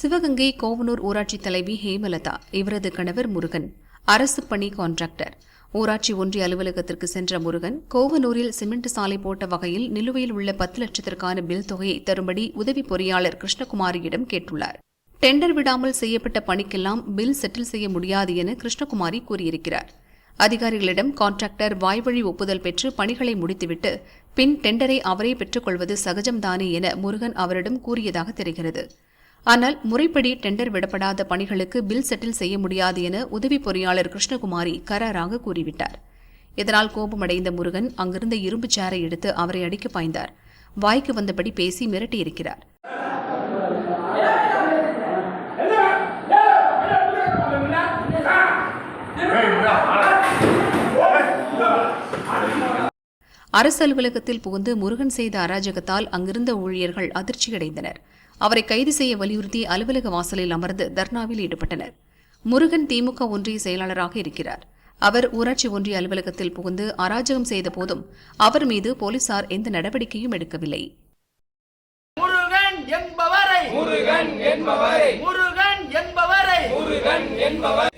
சிவகங்கை கோவனூர் ஊராட்சி தலைவி ஹேமலதா இவரது கணவர் முருகன் அரசு பணி கான்ட்ராக்டர் ஊராட்சி ஒன்றிய அலுவலகத்திற்கு சென்ற முருகன் கோவனூரில் சிமெண்ட் சாலை போட்ட வகையில் நிலுவையில் உள்ள பத்து லட்சத்திற்கான பில் தொகையை தரும்படி உதவி பொறியாளர் கிருஷ்ணகுமாரியிடம் கேட்டுள்ளார். டெண்டர் விடாமல் செய்யப்பட்ட பணிக்கெல்லாம் பில் செட்டில் செய்ய முடியாது என கிருஷ்ணகுமாரி கூறியிருக்கிறார். அதிகாரிகளிடம் கான்ட்ராக்டர் வாய்வழி ஒப்புதல் பெற்று பணிகளை முடித்துவிட்டு பின் டெண்டரை அவரே பெற்றுக்கொள்வது சகஜம்தானே என முருகன் அவரிடம் கூறியதாக தெரிகிறது. ஆனால் முறைப்படி டெண்டர் விடப்படாத பணிகளுக்கு பில் செட்டில் செய்ய முடியாது என உதவி பொறியாளர் கிருஷ்ணகுமாரி கராராக கூறிவிட்டார். இதனால் கோபமடைந்த முருகன் அங்கிருந்த இரும்பு சேரை எடுத்து அவரை அடிக்க பாய்ந்தார். வாய்க்கு வந்தபடி பேசி மிரட்டியிருக்கிறார். அரசு அலுவலகத்தில் புகுந்து முருகன் செய்த அராஜகத்தால் அங்கிருந்த ஊழியர்கள் அதிர்ச்சியடைந்தனர். அவரை கைது செய்ய வலியுறுத்தி அலுவலக வாசலில் அமர்ந்து தர்ணாவில் ஈடுபட்டனர். முருகன் திமுக ஒன்றிய செயலாளராக இருக்கிறார். அவர் ஊராட்சி ஒன்றிய அலுவலகத்தில் புகுந்து அராஜகம் செய்த போதும் அவர் மீது போலீசார் எந்த நடவடிக்கையும் எடுக்கவில்லை. முருகன் என்பவரை. முருகன் என்பவரை. முருகன் என்பவரை. முருகன் என்பவரை.